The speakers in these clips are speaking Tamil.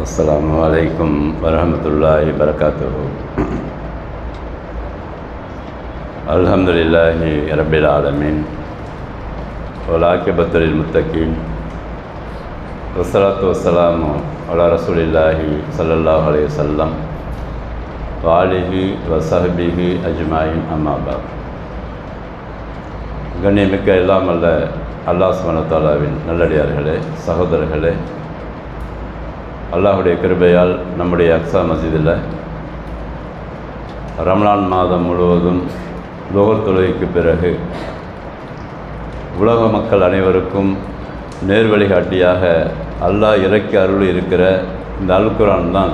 السلام عليكم ورحمة الله وبركاته الحمد لله رب العالمين والعاقبة للمتقين والصلاة والسلام على رسول الله صلى الله عليه وسلم وآله وصحبه أجمعين أما بعد கண்ணியமிக்க எல்லாம் அல்ல அல்லாஹ் சுமனத்தாலாவின் நல்லடியார்களே சகோதரர்களே அல்லாஹுடைய கிருபையால் நம்முடைய அக்ஸா மசிதில் ரம்லான் மாதம் முழுவதும் லோகர் தொழுகைக்கு பிறகு உலக மக்கள் அனைவருக்கும் நேர் வழிகாட்டியாக அல்லாஹ் இறக்கி அருள் இருக்கிற இந்த அல்குரான் தான்.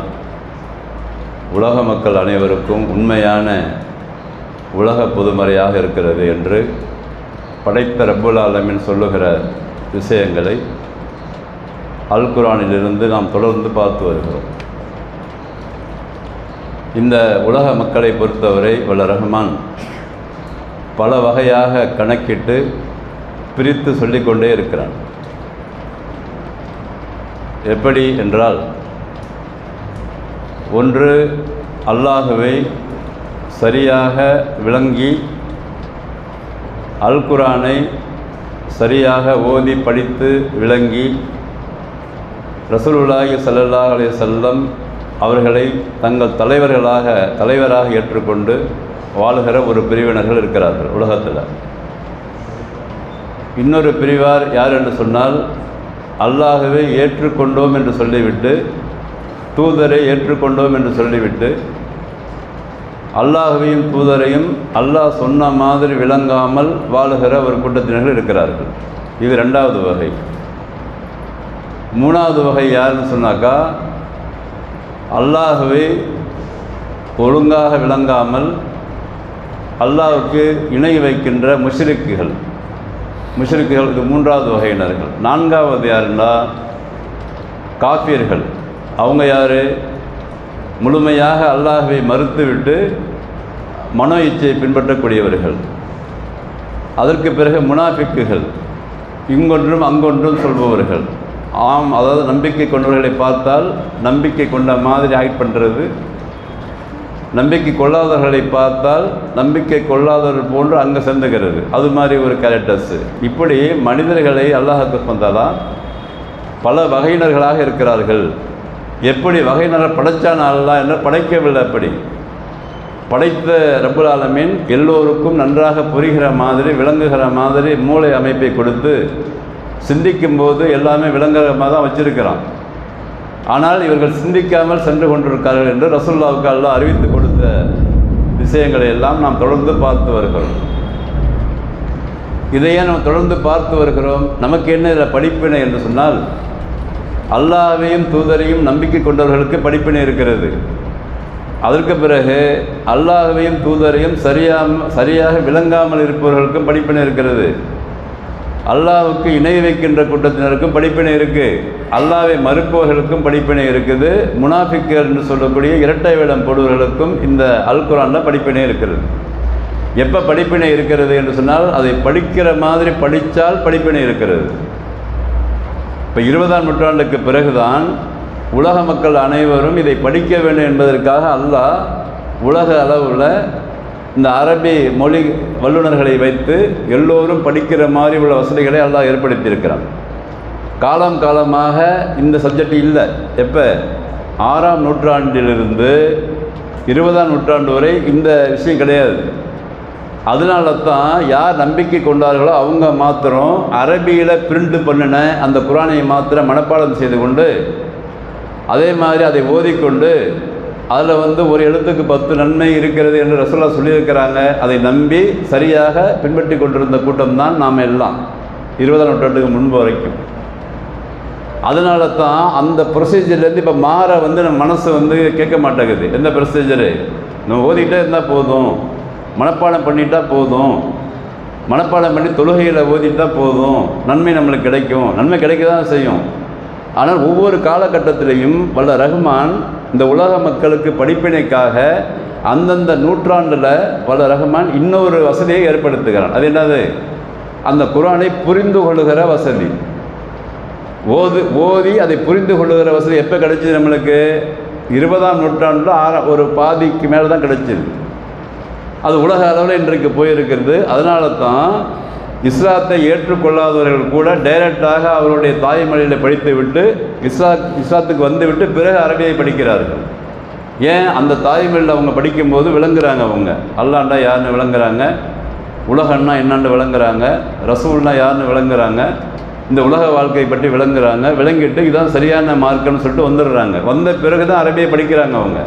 உலக மக்கள் அனைவருக்கும் உண்மையான உலக பொதுமறையாக இருக்கிறது என்று படைத்த ரப்புல் ஆலமின் சொல்லுகிற விஷயங்களை அல் குரானிலிருந்து நாம் தொடர்ந்து பார்த்து வருகிறோம். இந்த உலக மக்களை பொறுத்தவரை வல்ல ரஹ்மான் பல வகையாக கணக்கிட்டு பிரித்து சொல்லிக்கொண்டே இருக்கிறான். எப்படி என்றால் ஒன்று அல்லாஹுவை சரியாக விளங்கி அல் குரானை சரியாக ஓதி படித்து விளங்கி ரசூலுல்லாஹி ஸல்லல்லாஹு அலைஹி செல்லம் அவர்களை தங்கள் தலைவர்களாக தலைவராக ஏற்றுக்கொண்டு வாழுகிற ஒரு பிரிவினர்கள் இருக்கிறார்கள் உலகத்தில். இன்னொரு பிரிவார் யார் என்று சொன்னால் அல்லாகவே ஏற்றுக்கொண்டோம் என்று சொல்லிவிட்டு தூதரை ஏற்றுக்கொண்டோம் என்று சொல்லிவிட்டு அல்லாஹுவையும் தூதரையும் அல்லாஹ் சொன்ன மாதிரி விளங்காமல் வாழுகிற ஒரு கூட்டத்தினர்கள் இருக்கிறார்கள். இது ரெண்டாவது வகை. மூணாவது வகை யாருன்னு சொன்னாக்கா அல்லாஹுவை ஒழுங்காக விளங்காமல் அல்லாஹுக்கு இணை வைக்கின்ற முஷ்ரிக்குகள். முஷ்ரிக்குகள் இது மூன்றாவது வகையினர்கள். நான்காவது யாருன்னா காப்பியர்கள் அவங்க யார்? முழுமையாக அல்லாஹுவை மறுத்துவிட்டு மனோ இச்சையை பின்பற்றக்கூடியவர்கள். அதற்கு பிறகு முனாஃபிக்குகள். இங்கொன்றும் அங்கொன்றும் சொல்பவர்கள். ஆம் அதாவது நம்பிக்கை கொண்டவர்களை பார்த்தால் நம்பிக்கை கொண்ட மாதிரி ஆக்ட் பண்ணுறது நம்பிக்கை கொள்ளாதவர்களை பார்த்தால் நம்பிக்கை கொள்ளாதவர்கள் போன்று அங்கே செந்துகிறது அது மாதிரி ஒரு கேரக்டர்ஸு இப்படி மனிதர்களை அல்லாஹுக்கு வந்தாலாம் பல வகையினர்களாக இருக்கிறார்கள். எப்படி வகையினரை படைச்சான் அல்லா என்ன படைக்கவில்லை அப்படி. படைத்த ரப்புல் ஆலமீன் எல்லோருக்கும் நன்றாக புரிகிற மாதிரி விளங்குகிற மாதிரி மூளை அமைப்பை கொடுத்து சிந்திக்கும் போது எல்லாமே விளங்குகிற தான் வச்சிருக்கிறான். ஆனால் இவர்கள் சிந்திக்காமல் சென்று கொண்டிருக்கிறார்கள் என்று ரசுல்லாவுக்கு அல்லா அறிவித்து கொடுத்த விஷயங்களை எல்லாம் நாம் தொடர்ந்து பார்த்து வருகிறோம். இதையே நாம் தொடர்ந்து பார்த்து வருகிறோம். நமக்கு என்ன இதில் படிப்பினை என்று சொன்னால் அல்லாவையும் தூதரையும் நம்பிக்கை கொண்டவர்களுக்கு படிப்பினை இருக்கிறது. அதற்கு பிறகு அல்லாஹையும் தூதரையும் சரியாம சரியாக விளங்காமல் இருப்பவர்களுக்கும் படிப்பினை இருக்கிறது. அல்லாவுக்கு இணை வைக்கின்ற கூட்டத்தினருக்கும் படிப்பினை இருக்குது அல்லாவை மறுப்பவர்களுக்கும் படிப்பினை இருக்குது. முனாஃபிக்கர் என்று சொல்லக்கூடிய இரட்டை வேடம் போடுவர்களுக்கும் இந்த அல்குரானில் படிப்பினை இருக்கிறது. எப்போ படிப்பினை இருக்கிறது என்று சொன்னால் அதை படிக்கிற மாதிரி படித்தால் படிப்பினை இருக்கிறது. இப்போ இருபதாம் நூற்றாண்டுக்கு பிறகுதான் உலக மக்கள் அனைவரும் இதை படிக்க வேண்டும் என்பதற்காக அல்லாஹ் உலக அளவில் இந்த அரபி மொழி வல்லுநர்களை வைத்து எல்லோரும் படிக்கிற மாதிரி உள்ள வசதிகளை எல்லாம் ஏற்படுத்தியிருக்கிறான். காலம் காலமாக இந்த சப்ஜெக்ட் இல்லை. எப்போ? ஆறாம் நூற்றாண்டிலிருந்து இருபதாம் நூற்றாண்டு வரை இந்த விஷயம் கிடையாது. அதனால தான் யார் நம்பிக்கை கொண்டார்களோ அவங்க மாத்திரம் அரபியில் பிரிண்ட் பண்ணின அந்த குரானை மாத்திரம் மனப்பாடம் செய்து கொண்டு அதே மாதிரி அதை ஓதிக்கொண்டு அதில் வந்து ஒரு எழுத்துக்கு பத்து நன்மை இருக்கிறது என்று ரசோல்லா சொல்லியிருக்கிறாங்க. அதை நம்பி சரியாக பின்பற்றி கொண்டிருந்த கூட்டம் தான் நாம் எல்லாம். இருபதாம் நூற்றாண்டுக்கு முன்பு வரைக்கும். அதனால தான் அந்த ப்ரொசீஜர்லேருந்து இப்போ மாற வந்து நம்ம மனசு வந்து கேட்க மாட்டேங்குது. எந்த ப்ரொசீஜரு நம்ம ஓதிக்கிட்டே இருந்தால் போதும். மனப்பாடம் பண்ணிட்டா போதும். மனப்பாடம் பண்ணி தொழுகையில் ஓதிட்டா போதும். நன்மை நம்மளுக்கு கிடைக்கும். நன்மை கிடைக்க தான் செய்யும். ஆனால் ஒவ்வொரு காலகட்டத்திலையும் வல்ல ரஹ்மான் இந்த உலக மக்களுக்கு படிப்பினைக்காக அந்தந்த நூற்றாண்டில் வல்ல ரஹ்மான் இன்னொரு வசதியை ஏற்படுத்துகிறான். அது என்னது? அந்த குரானை புரிந்து கொள்ளுகிற வசதி. ஓது ஓதி அதை புரிந்து கொள்ளுகிற வசதி எப்போ கிடைச்சிது நம்மளுக்கு? இருபதாம் நூற்றாண்டில் ஆற ஒரு பாதிக்கு மேலே தான் கிடைச்சிது. அது உலக அளவில் இன்றைக்கு போயிருக்கிறது. அதனால தான் இஸ்லாத்தை ஏற்றுக்கொள்ளாதவர்கள் கூட டைரக்டாக அவருடைய தாய்மொழியில் படித்து விட்டு இஸ்லா இஸ்லாத்துக்கு வந்துவிட்டு பிறகு அரபியை படிக்கிறார்கள். ஏன்? அந்த தாய்மொழியில் அவங்க படிக்கும்போது விளங்குறாங்க அவங்க. அல்லாண்டா யாருன்னு விளங்குறாங்க? உலகன்னா என்னன்னு விளங்குறாங்க? ரசூல்னா யாருன்னு விளங்குறாங்க? இந்த உலக வாழ்க்கை பற்றி விளங்குறாங்க. விளங்கிட்டு இதான் சரியான மார்க்குன்னு சொல்லிட்டு வந்துடுறாங்க. வந்த பிறகு தான் அரபியை படிக்கிறாங்க அவங்க.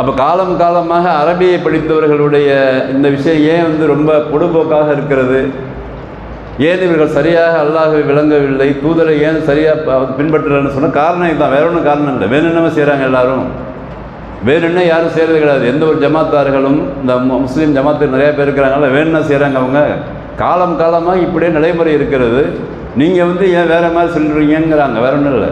அப்போ காலம் காலமாக அரபியை படித்தவர்களுடைய இந்த விஷயம் ஏன் வந்து ரொம்ப பொடுபோக்காக இருக்கிறது? ஏன் இவர்கள் சரியாக அல்லாஹை விளங்கவில்லை? தூதரை ஏன் சரியாக பின்பற்றுறன்னு சொன்ன காரணம் இதுதான். வேற ஒன்றும் காரணம் இல்லை. வேணும்னு செய்கிறாங்க எல்லாரும்? வேணும்னே யாரும் செய்கிறது கிடையாது. எந்த ஒரு ஜமாத்தார்களும் இந்த முஸ்லீம் ஜமாத்து நிறையா பேர் இருக்கிறாங்கல்ல வேணும்னா செய்கிறாங்க அவங்க? காலம் காலமாக இப்படியே நடைமுறை இருக்கிறது. நீங்கள் வந்து ஏன் வேறு மாதிரி சொல்கிறீங்கிறாங்க வேற ஒன்றும் இல்லை.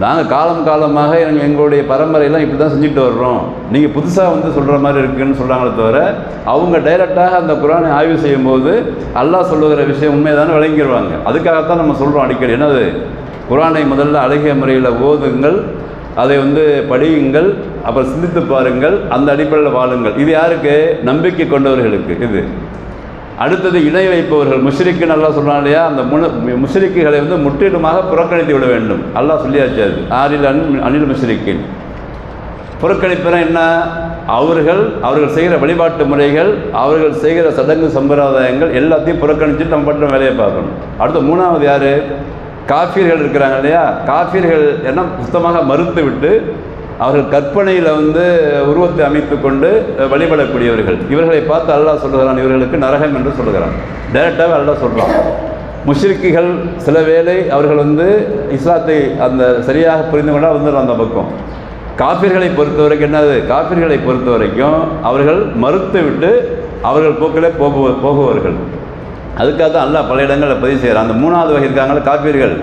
நாங்கள் காலம் காலமாக எங்க- எங்களுடைய பரம்பரையெல்லாம் இப்படி தான் செஞ்சுட்டு வர்றோம். நீங்கள் புதுசாக வந்து சொல்கிற மாதிரி இருக்குன்னு சொல்கிறாங்களே தவிர அவங்க டைரெக்டாக அந்த குரானை ஆய்வு செய்யும்போது அல்லாஹ் சொல்லுகிற விஷயம் உண்மைதானே விளங்கிடுவாங்க அதுக்காகத்தான் நம்ம சொல்கிறோம் அடிக்கடி. என்னது? குரானை முதல்ல அழகிய முறையில் ஓதுங்கள் அதை வந்து படியுங்கள் அப்புறம் சிந்தித்து பாருங்கள் அந்த அடிப்படையில் வாழுங்கள். இது யாருக்கு? நம்பிக்கை கொண்டவர்களுக்கு. இது அடுத்தது இணை வைப்பவர்கள். முஷ்ரிக்கு நல்லா சொல்கிறான் இல்லையா? அந்த முன முஷ்ரிக்குகளை வந்து முற்றிலுமாக புறக்கணித்து விட வேண்டும். அல்லாஹ் சொல்லியாச்சு அது. ஆறில் அன் அனில் முஷ்ரிக்கின். புறக்கணிப்புனா என்ன? அவர்கள் அவர்கள் செய்கிற வழிபாட்டு முறைகள் அவர்கள் செய்கிற சடங்கு சம்பிரதாயங்கள் எல்லாத்தையும் புறக்கணிச்சுட்டு நம்ம பண்ணுற வேலையை பார்க்கணும். அடுத்து மூணாவது யார்? காஃபியர்கள் இருக்கிறாங்க இல்லையா? காஃபியர்கள் என்ன சுத்தமாக மறுத்து விட்டு அவர்கள் கற்பனையில் வந்து உருவத்தை அமைத்து கொண்டு வழிபடக்கூடியவர்கள். இவர்களை பார்த்து அல்லாஹ் சொல்லுகிறான் இவர்களுக்கு நரகம் என்று சொல்லுகிறான். டைரெக்டாகவே அல்லாஹ் சொல்கிறான் முஷ்ரிக்கிகள் சில வேளை அவர்கள் வந்து இஸ்லாத்தை அந்த சரியாக புரிந்து கொண்டால் வந்துடும் அந்த பக்கம். காபிர்களை பொறுத்த வரைக்கும் என்னது? காபிர்களை பொறுத்த வரைக்கும் அவர்கள் மறுத்து விட்டு அவர்கள் போக்கிலே போகு போகுவார்கள் அதுக்காக தான் அல்லாஹ் பல இடங்களில் பதிவு செய்கிறார் அந்த மூணாவது வகை இருக்காங்களே காப்பீர்கள்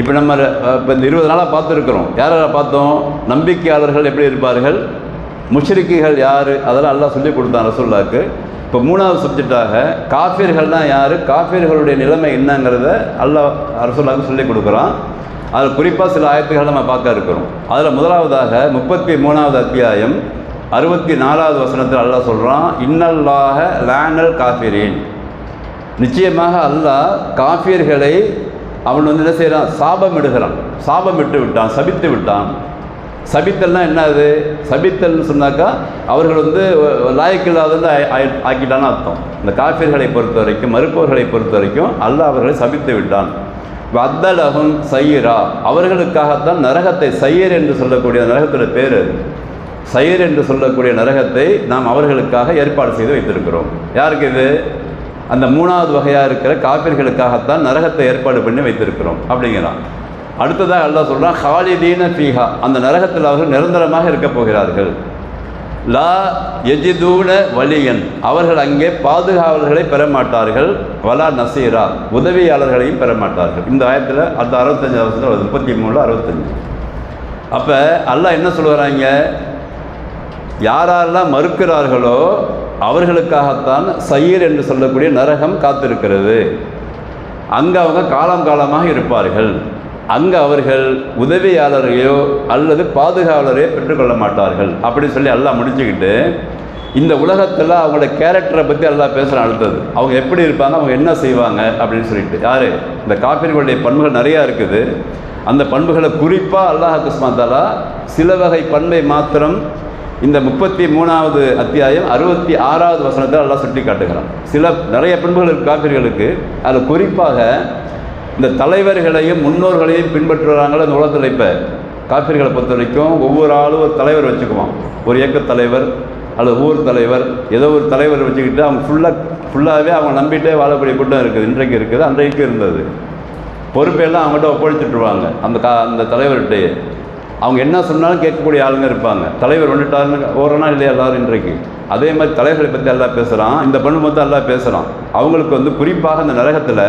இப்போ நம்ம இப்போ இந்த இருபது நாளாக பார்த்துருக்குறோம். யார் யாரை பார்த்தோம்? நம்பிக்கையாளர்கள் எப்படி இருப்பார்கள்? முஷ்ரிக்குகள் யார்? அதெல்லாம் எல்லாம் சொல்லி கொடுத்தான் ரசோல்லாவுக்கு இப்போ மூணாவது சப்ஜெக்டாக காஃபியர்கள்னால் யார்? காஃபியர்களுடைய நிலைமை என்னங்கிறத அல்லாஹ் ரசூல்லாவுக்கு சொல்லி கொடுக்குறான். அதில் குறிப்பாக சில ஆயத்துகள் நம்ம பார்க்க இருக்கிறோம். அதில் முதலாவதாக முப்பத்தி மூணாவது அத்தியாயம் அறுபத்தி நாலாவது வசனத்தில் அல்லாஹ் சொல்கிறான் இன்னல்லாக லேனல் காஃபிரீன். நிச்சயமாக அல்லாஹ் காஃபியர்களை அவன் வந்து என்ன செய்கிறான் சாபம் விடுகிறான் சாபம் விட்டு விட்டான் சபித்து விட்டான். சபித்தல்னால் என்ன அது? சபித்தல்னு சொன்னாக்கா அவர்கள் வந்து லாயக்கில்லாதது ஆக்கிட்டான்னு அர்த்தம். இந்த காஃபியர்களை பொறுத்த வரைக்கும் மறுப்பவர்களை பொறுத்த வரைக்கும் அல்லாஹ் அவர்களை சபித்து விட்டான். வத்தலகும் சயிரா. அவர்களுக்காகத்தான் நரகத்தை சையர் என்று சொல்லக்கூடிய நரகத்தோட பேர். சையர் என்று சொல்லக்கூடிய நரகத்தை நாம் அவர்களுக்காக ஏற்பாடு செய்து வைத்திருக்கிறோம். யாருக்கு இது? அந்த மூணாவது வகையாக இருக்கிற காப்பிர்களுக்காகத்தான் நரகத்தை ஏற்பாடு பண்ணி வைத்திருக்கிறோம். அப்படிங்கிறான் அடுத்ததாக அல்லாஹ் சொல்கிறான் ஹாலிதீன ஃபீஹா. அந்த நரகத்தில் அவர்கள் நிரந்தரமாக இருக்கப் போகிறார்கள். லா எஜிதூன வலியன். அவர்கள் அங்கே பாதுகாவலர்களை பெற மாட்டார்கள். வலா நசீரா. உதவியாளர்களையும் பெற மாட்டார்கள். இந்த ஆயத்தில் அடுத்த அறுபத்தஞ்சு வருஷத்தில் வருது. முப்பத்தி மூணில் அறுபத்தஞ்சு. அப்போ அல்லாஹ் என்ன சொல்கிறாங்க யாரெல்லாம் மறுக்கிறார்களோ அவர்களுக்காகத்தான் சயீர் என்று சொல்லக்கூடிய நரகம் காத்திருக்கிறது. அங்கே அவங்க காலம் காலமாக இருப்பார்கள். அங்கே அவர்கள் உதவியாளரையோ அல்லது பாதுகாவலரையோ பெற்றுக்கொள்ள மாட்டார்கள். அப்படின்னு சொல்லி எல்லாம் முடிச்சுக்கிட்டு இந்த உலகத்தில் அவங்களோட கேரக்டரை பற்றி எல்லாம் பேசுகிற அடுத்தது. அவங்க எப்படி இருப்பாங்க அவங்க என்ன செய்வாங்க அப்படின்னு சொல்லிட்டு. யார்? இந்த காப்பீர்களுடைய பண்புகள் நிறையா இருக்குது. அந்த பண்புகளை குறிப்பாக அல்லாஹ் குஸ்மாத்தாலா சில வகை பண்பை மாத்திரம் இந்த முப்பத்தி மூணாவது அத்தியாயம் அறுபத்தி ஆறாவது வசனத்தில் எல்லாம் சுட்டி காட்டுகிறான் சில நிறைய பண்புகள் இருக்கு காப்பீர்களுக்கு அதில் குறிப்பாக இந்த தலைவர்களையும் முன்னோர்களையும் பின்பற்றுறாங்களே இந்த உலகத்தில் இப்போ. காப்பீர்களை பொறுத்த வரைக்கும் ஒவ்வொரு ஆளும் ஒரு தலைவர் வச்சுக்குவான். ஒரு இயக்கத் தலைவர் அல்லது ஊர் தலைவர் ஏதோ ஒரு தலைவர் வச்சுக்கிட்டு அவங்க ஃபுல்லாக ஃபுல்லாகவே அவங்க நம்பிட்டே வாழக்கூடிய கூட்டம் இருக்குது. இன்றைக்கு இருக்குது அன்றைக்கு இருந்தது. பொறுப்பெல்லாம் அவங்ககிட்ட ஒப்படைச்சிட்ருவாங்க அந்த கா அந்த தலைவர்கிட்டயே. அவங்க என்ன சொன்னாலும் கேட்கக்கூடிய ஆளுங்க இருப்பாங்க. தலைவர் வந்துட்டாருன்னு ஓரனா இல்லையா எல்லாரும் இன்றைக்கு? அதே மாதிரி தலைவர்களை பற்றி எல்லாம் பேசுகிறான் இந்த பண்பு மொத்தம் எல்லாம் பேசுகிறான் அவங்களுக்கு வந்து குறிப்பாக இந்த நரகத்தில்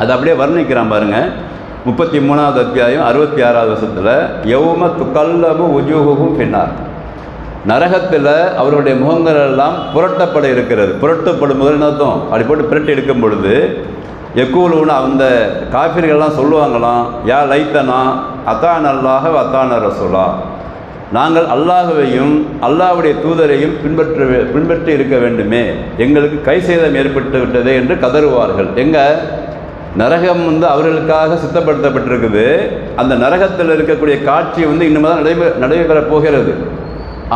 அதை அப்படியே வர்ணிக்கிறான் பாருங்க. முப்பத்தி மூணாவது அத்தியாயம் அறுபத்தி ஆறாவது வருஷத்தில் யௌம துக்கல்லபு உஜூகுகும் பின்னார் நரகத்தில் அவருடைய முகங்கள் எல்லாம் புரட்டப்பட இருக்கிறது. புரட்டப்படும் போது என்ன அர்த்தம்? அப்படி போட்டு புரட்டி எடுக்கும் பொழுது எக்கூலுன்னு அந்த காஃபிர்கள்லாம் சொல்லுவாங்களாம் யா லைத்தனா அத்தான் அல்லாஹ அத்தான ரசூலா. நாங்கள் அல்லாஹுவையும் அல்லாஹ்வுடைய தூதரையும் பின்பற்ற பின்பற்றி இருக்க வேண்டுமே. எங்களுக்கு கை சேதம் ஏற்பட்டு விட்டதே என்று கதறுவார்கள். எங்கள் நரகம் வந்து அவர்களுக்காக சித்தப்படுத்தப்பட்டிருக்குது. அந்த நரகத்தில் இருக்கக்கூடிய காட்சி வந்து இன்னும் தான் நடைபெற நடைபெறப் போகிறது.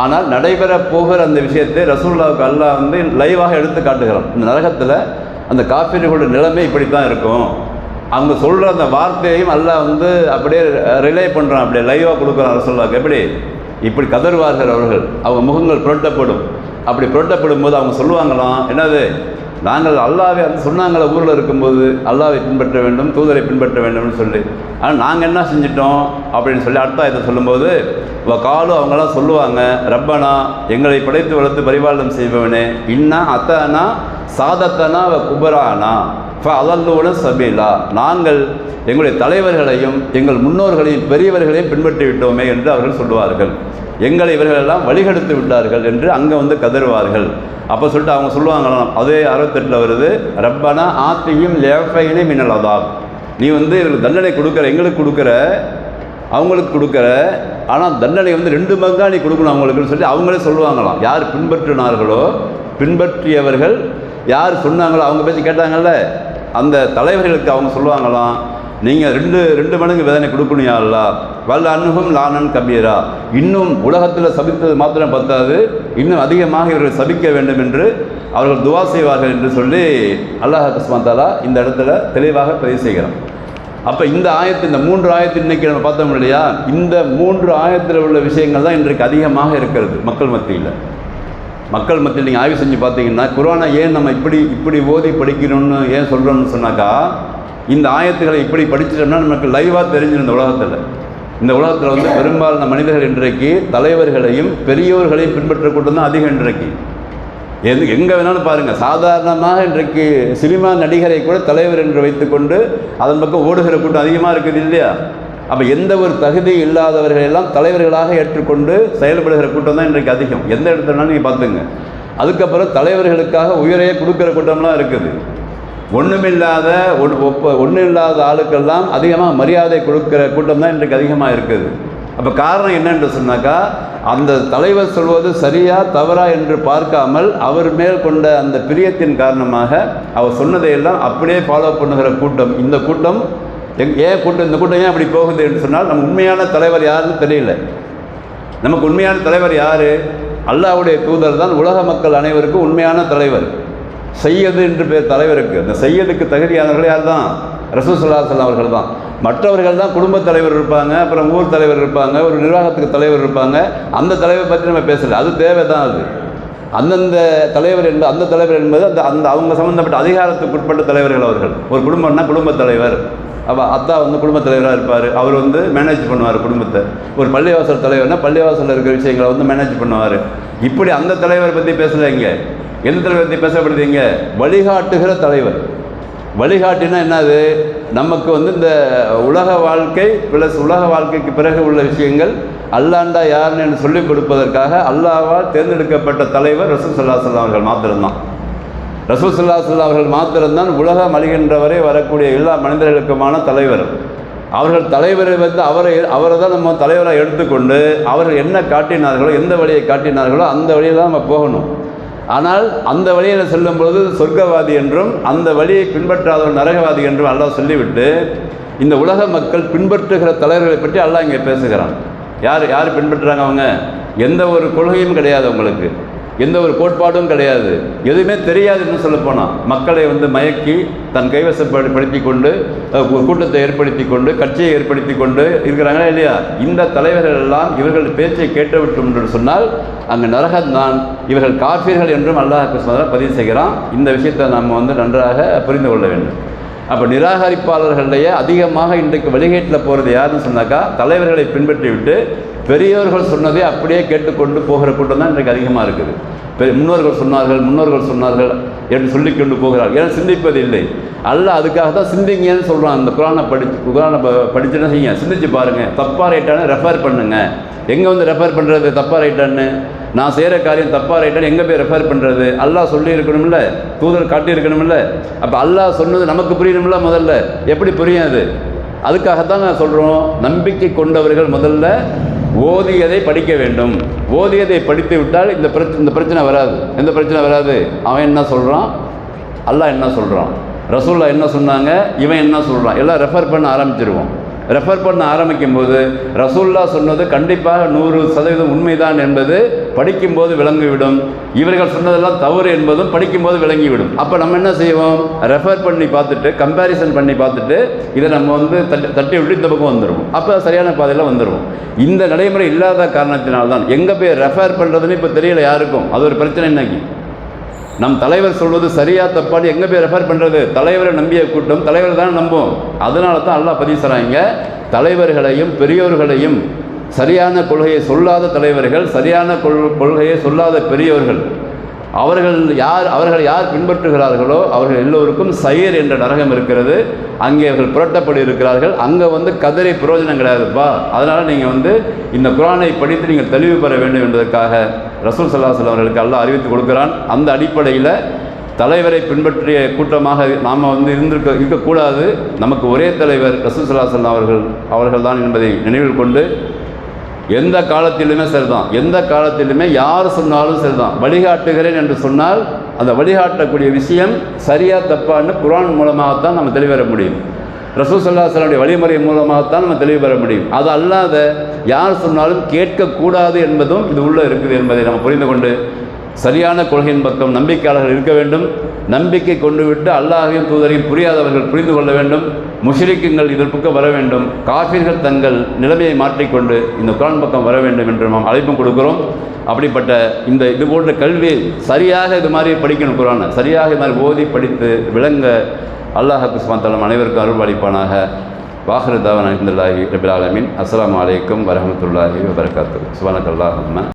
ஆனால் நடைபெறப் போகிற அந்த விஷயத்தை ரசூல்லாவுக்கு அல்லாஹ் வந்து லைவாக எடுத்து காட்டுகிறான். இந்த நரகத்தில் அந்த காப்பீடுகளோட நிலைமை இப்படி தான் இருக்கும். அவங்க சொல்கிற அந்த வார்த்தையையும் அல்லாஹ் வந்து அப்படியே ரிலே பண்ணுறான் அப்படியே லைவாக கொடுக்குறான் ரசூல்லாவுக்கு எப்படி? இப்படி கதறுவார்கள் அவர்கள். அவங்க முகங்கள் புரட்டப்படும். அப்படி புரட்டப்படும் போது அவங்க சொல்லுவாங்களாம் என்னது? நாங்கள் அல்லாவை அந்த சொன்னாங்களே ஊரில் இருக்கும்போது அல்லாவை பின்பற்ற வேண்டும் தூதரை பின்பற்ற வேண்டும்னு சொல்லி. ஆனால் நாங்கள் என்ன செஞ்சிட்டோம்? அப்படின்னு சொல்லி அடுத்த இதை சொல்லும்போது காலும் அவங்களாம் சொல்லுவாங்க ரப்பனா எங்களை படைத்து வளர்த்து பரிபாலனம் செய்பவனே இன்னா அத்தனா சாதத்தனா வ குபரானா? ஃப அலல்லூன சபீலா. நாங்கள் எங்களுடைய தலைவர்களையும் எங்கள் முன்னோர்களையும் பெரியவர்களையும் பின்பற்றி விட்டோமே என்று அவர்கள் சொல்லுவார்கள். எங்களை இவர்களெல்லாம் வழிகெடுத்து விட்டார்கள் என்று அங்கே வந்து கதறுவார்கள். அப்போ சொல்லிட்டு அவங்க சொல்லுவாங்களாம் அதே அறுபத்தெட்டில் வருது. ரப்பனா ஆத்தியும் லேஃபைனே மின்னல் நீ வந்து இவர்கள் தண்டனை கொடுக்குற எங்களுக்கு கொடுக்குற அவங்களுக்கு கொடுக்குற ஆனால் தண்டனை வந்து ரெண்டு பங்கா நீ கொடுக்கணும் அவங்களுக்குன்னு சொல்லி அவங்களே சொல்லுவாங்களாம். யார் பின்பற்றினார்களோ பின்பற்றியவர்கள் யார் சொன்னாங்களோ அவங்க பேசி கேட்டாங்கல்ல அந்த தலைவர்களுக்கு அவங்க சொல்லுவாங்களாம் நீங்கள் ரெண்டு ரெண்டு மடங்கு வேதனை கொடுக்கணும் யா வல்ல அன்னுகும் லானன் கபீரா. இன்னும் உலகத்தில் சபித்தது மாத்திரம் பத்தாது இன்னும் அதிகமாக இவர்கள் சபிக்க வேண்டும் என்று அவர்கள் துவா செய்வார்கள் என்று சொல்லி அல்லாஹ் கஸ்மாத்தாலா இந்த இடத்துல தெளிவாக பதிவு செய்கிறான். அப்போ இந்த ஆயத்து இந்த மூன்று ஆயத்து இன்றைக்கி நம்ம பார்த்தோம் இல்லையா? இந்த மூன்று ஆயத்தில் உள்ள விஷயங்கள் தான் இன்றைக்கு அதிகமாக இருக்கிறது மக்கள் மத்தியில். மக்கள் மத்தியில் நீங்கள் ஆய்வு செஞ்சு பார்த்தீங்கன்னா குரானை ஏன் நம்ம இப்படி இப்படி ஓதி படிக்கணும்னு ஏன் சொல்கிறோம்னு சொன்னாக்கா இந்த ஆயத்துக்களை இப்படி படிச்சிட்டோம்னா நமக்கு லைவாக தெரிஞ்சிடும் இந்த உலகத்தில். இந்த உலகத்தில் வந்து பெரும்பாலான மனிதர்கள் இன்றைக்கு தலைவர்களையும் பெரியோர்களையும் பின்பற்ற கூட்டம் தான் அதிகம் இன்றைக்கு. எது எங்கே வேணாலும் பாருங்கள் சாதாரணமாக இன்றைக்கு சினிமா நடிகரை கூட தலைவர் என்று வைத்துக்கொண்டு அதன் பக்கம் ஓடுகிற கூட்டம் அதிகமாக இருக்குது இல்லையா? அப்போ எந்த ஒரு தகுதி இல்லாதவர்கள் எல்லாம் தலைவர்களாக ஏற்றுக்கொண்டு செயல்படுகிற கூட்டம் தான் இன்றைக்கு அதிகம். எந்த இடத்துலனாலும் நீங்கள் பார்த்துங்க அதுக்கப்புறம் தலைவர்களுக்காக உயிரையே கொடுக்குற கூட்டம்லாம் இருக்குது. ஒன்றுமில்லாத ஒன்று ஒப்ப ஒன்றும் இல்லாத ஆளுக்கெல்லாம் அதிகமாக மரியாதை கொடுக்குற கூட்டம் தான் இன்றைக்கு அதிகமாக இருக்குது. அப்போ காரணம் என்னென்று சொன்னாக்கா அந்த தலைவர் சொல்வது சரியா தவறா என்று பார்க்காமல் அவர் மேல் கொண்ட அந்த பிரியத்தின் காரணமாக அவர் சொன்னதையெல்லாம் அப்படியே ஃபாலோ பண்ணுகிற கூட்டம் இந்த கூட்டம் எங் ஏன் கூட்டம் இந்த கூட்டம் ஏன் அப்படி போகுது என்று சொன்னால் நம்ம உண்மையான தலைவர் யாருன்னு தெரியல. நமக்கு உண்மையான தலைவர் யார்? அல்லாஹ்வுடைய தூதர் தான் உலக மக்கள் அனைவருக்கும் உண்மையான தலைவர். செய்யது என்று பேர் தலைவருக்கு. அந்த சையதுக்கு தகுதியானவர்கள் யார் தான்? ரசூசல்லாசல்லாம் அவர்கள் தான். மற்றவர்கள் தான் குடும்பத் தலைவர் இருப்பாங்க அப்புறம் ஊர் தலைவர் இருப்பாங்க ஒரு நிர்வாகத்துக்கு தலைவர் இருப்பாங்க. அந்த தலைவர் பற்றி நம்ம பேசலை. அது தேவை தான் அது. அந்தந்த தலைவர் என்பது அந்த தலைவர் என்பது அந்த அந்த அவங்க சம்மந்தப்பட்ட அதிகாரத்துக்கு உட்பட்ட தலைவர்கள் அவர்கள். ஒரு குடும்பம்னா குடும்பத் தலைவர். அப்போ அத்தா வந்து குடும்பத் தலைவராக இருப்பார். அவர் வந்து மேனேஜ் பண்ணுவார் குடும்பத்தை. ஒரு பள்ளிவாசல் தலைவர்னா பள்ளிவாசலில் இருக்கிற விஷயங்களை வந்து மேனேஜ் பண்ணுவார். இப்படி அந்த தலைவரை பற்றி பேசலைங்க எந்த தலைவரை பற்றி பேசப்படுறீங்க வழிகாட்டுகிற தலைவர். வழிகாட்டினா என்னது? நமக்கு வந்து இந்த உலக வாழ்க்கை ப்ளஸ் உலக வாழ்க்கைக்கு பிறகு உள்ள விஷயங்கள் அல்லாண்டா யாருன்னு சொல்லிக் கொடுப்பதற்காக அல்லாவால் தேர்ந்தெடுக்கப்பட்ட தலைவர் ரசூல் சல்லா அவர்கள் மாத்திரம்தான். ரசூல் சல்லா அவர்கள் மாத்திரம்தான் உலகம் அழிகின்றவரை வரக்கூடிய எல்லா மனிதர்களுக்குமான தலைவர். அவர்கள் தலைவரை வந்து அவரை அவரை தான் நம்ம தலைவராக எடுத்துக்கொண்டு அவர்கள் என்ன காட்டினார்களோ எந்த வழியை காட்டினார்களோ அந்த வழியில் தான் நம்ம போகணும். ஆனால் அந்த வழியில் செல்லும் பொழுது சொர்க்கவாதி என்றும் அந்த வழியை பின்பற்றாதவர் நரகவாதி என்றும் அல்லாஹ் சொல்லிவிட்டு இந்த உலக மக்கள் பின்பற்றுகிற தலைவர்களை பற்றி அல்லாஹ் இங்கே பேசுகிறான். யார் யார் பின்பற்றுறாங்க அவங்க? எந்த ஒரு கொள்கையும் கிடையாது அவங்களுக்கு. எந்த ஒரு கோட்பாடும் கிடையாது. எதுவுமே தெரியாதுன்னு சொல்லப்போனால் மக்களை வந்து மயக்கி தன் கைவசப்படுத்தி கொண்டு கூட்டத்தை ஏற்படுத்தி கொண்டு கட்சியை ஏற்படுத்தி கொண்டு இருக்கிறாங்களா இல்லையா? இந்த தலைவர்கள் எல்லாம் இவர்கள் பேச்சை கேட்டுவிட்டோம் என்று சொன்னால் அங்கு நரகம்தான் இவர்கள் காப்பீர்கள் என்றும் அல்லாஹ் பதிவு செய்கிறான். இந்த விஷயத்தை நாம் வந்து நன்றாக புரிந்து கொள்ள வேண்டும். அப்போ நிராகரிப்பாளர்களிடையே அதிகமாக இன்றைக்கு வழிகேட்டில் போகிறது யாருன்னு சொன்னாக்கா தலைவர்களை பின்பற்றிவிட்டு பெரியவர்கள் சொன்னதை அப்படியே கேட்டுக்கொண்டு போகிற கூட்டம் தான் இன்றைக்கு அதிகமாக இருக்குது. பெ முன்னோர்கள் சொன்னார்கள் முன்னோர்கள் சொன்னார்கள் என்று சொல்லிக்கொண்டு போகிறார்கள் ஏன்னா சிந்திப்பது இல்லை. அல்ல அதுக்காக தான் சிந்திங்கன்னு சொல்கிறான் அந்த குரானை படிச்சு குரானை ப- படிச்சுன்னா செய்யுங்க. சிந்திச்சு பாருங்கள் தப்பாக ரைட்டானு ரெஃபர் பண்ணுங்கள் எங்கே வந்து ரெஃபர் பண்ணுறது தப்பாக ரைட்டான்னு நான் செய்கிற காரியம் தப்பாக ரைட்டான்னு எங்கே போய் ரெஃபர் பண்ணுறது அல்லாஹ் சொல்லி இருக்கணும்ல? தூதர் காட்டி இருக்கணும்ல? அப்போ அல்லாஹ் சொன்னது நமக்கு புரியணும்ல முதல்ல? எப்படி புரியும் அது? அதுக்காகத்தான் நான் சொல்கிறோம் நம்பிக்கை கொண்டவர்கள் முதல்ல ஓதியதை படிக்க வேண்டும். ஓதியதை படித்து விட்டால் இந்த பிரச்சனை இந்த பிரச்சனை வராது. எந்த பிரச்சனை வராது? அவன் என்ன சொல்கிறான் அல்லாஹ் என்ன சொல்கிறான் ரசூல்லா என்ன சொன்னாங்க? இவன் என்ன சொல்கிறான் எல்லாம் ரெஃபர் பண்ண ஆரம்பிச்சிருவோம். ரெஃபர் பண்ண ஆரம்பிக்கும் போது ரசூல்லா சொன்னது கண்டிப்பாக நூறு சதவீதம் உண்மைதான் என்பது படிக்கும்போது விளங்கிவிடும். இவர்கள் சொன்னதெல்லாம் தவறு என்பதும் படிக்கும்போது விளங்கிவிடும். அப்போ நம்ம என்ன செய்வோம்? ரெஃபர் பண்ணி பார்த்துட்டு கம்பேரிசன் பண்ணி பார்த்துட்டு இதை நம்ம வந்து தட்டி தட்டி விட்டு இந்த பக்கம் வந்துடுவோம் அப்போ சரியான பாதையில் வந்துடுவோம் இந்த நடைமுறை இல்லாத காரணத்தினால்தான். எங்கே போய் ரெஃபர் பண்ணுறதுன்னு இப்போ தெரியல யாருக்கும். அது ஒரு பிரச்சனை இன்னைக்கு. நம் தலைவர் சொல்வது சரியா தப்பான்னு எங்கே போய் ரெஃபர் பண்ணுறது தலைவரை நம்பிய கூட்டம் தலைவர் தான் நம்பும் அதனால தான் அல்லாஹ் பதிவு செய்கிறாங்க தலைவர்களையும் பெரியோர்களையும் சரியான கொள்கையை சொல்லாத தலைவர்கள் சரியான கொள் கொள்கையை சொல்லாத பெரியோர்கள். அவர்கள் யார் அவர்கள் யார் பின்பற்றுகிறார்களோ அவர்கள் எல்லோருக்கும் சையர் என்ற நரகம் இருக்கிறது. அங்கே அவர்கள் புரட்டப்படி இருக்கிறார்கள். அங்கே வந்து கதிரை பிரயோஜனம் கிடையாதுப்பா அதனால் நீங்கள் வந்து இந்த குரானை படித்து நீங்கள் தெளிவு பெற வேண்டும் என்பதற்காக ரசூல் சல்லாஹ் அவர்களுக்கு எல்லாம் அறிவித்து கொடுக்கிறான். அந்த அடிப்படையில் தலைவரை பின்பற்றிய கூட்டமாக நாம் வந்து இருந்திருக்க இருக்கக்கூடாது. நமக்கு ஒரே தலைவர் ரசூல் சல்லாஹ் அவர்கள் அவர்கள் தான் என்பதை நினைவில் கொண்டு எந்த காலத்திலுமே சரிதான். எந்த காலத்திலுமே யார் சொன்னாலும் சரிதான். வழிகாட்டுகிறேன் என்று சொன்னால் அந்த வழிகாட்டக்கூடிய விஷயம் சரியா தப்பான்னு குரான் மூலமாகத்தான் நம்ம தெளிவர முடியும். ரசூல் சல்லாஹனுடைய வழிமுறை மூலமாகத்தான் நம்ம தெளிவு பெற முடியும். அது அல்லாத யார் சொன்னாலும் கேட்கக்கூடாது என்பதும் இது உள்ளே இருக்குது என்பதை நம்ம புரிந்து கொண்டு சரியான கொள்கையின் பக்கம் நம்பிக்கையாளர்கள் இருக்க வேண்டும். நம்பிக்கை கொண்டு விட்டு அல்லாஹையும் தூதரையும் புரியாதவர்கள் புரிந்து கொள்ள வேண்டும். முஷரிக்குங்கள் இதன் பக்கம் வர வேண்டும். காஃபிர்கள் தங்கள் நிலைமையை மாற்றிக்கொண்டு இந்த குரான் பக்கம் வர வேண்டும் என்று நாம் அழைப்பும் கொடுக்கிறோம். அப்படிப்பட்ட இந்த இது போன்ற கல்வி சரியாக இது மாதிரி படிக்கணும் குரானை. சரியாக இது மாதிரி ஓதி படித்து விளங்க அல்லாஹ் குஸ்மான் அனைவருக்கும் அருள்வளிப்பானாக அளிப்பானாக தாவன் அஹமதுல்லாஹி ரபில் ஆலமின். அஸ்ஸலாமு அலைக்கும் வரஹமத்துல்லாஹி வபரகாத்து சுபானக் அல்லாஹ்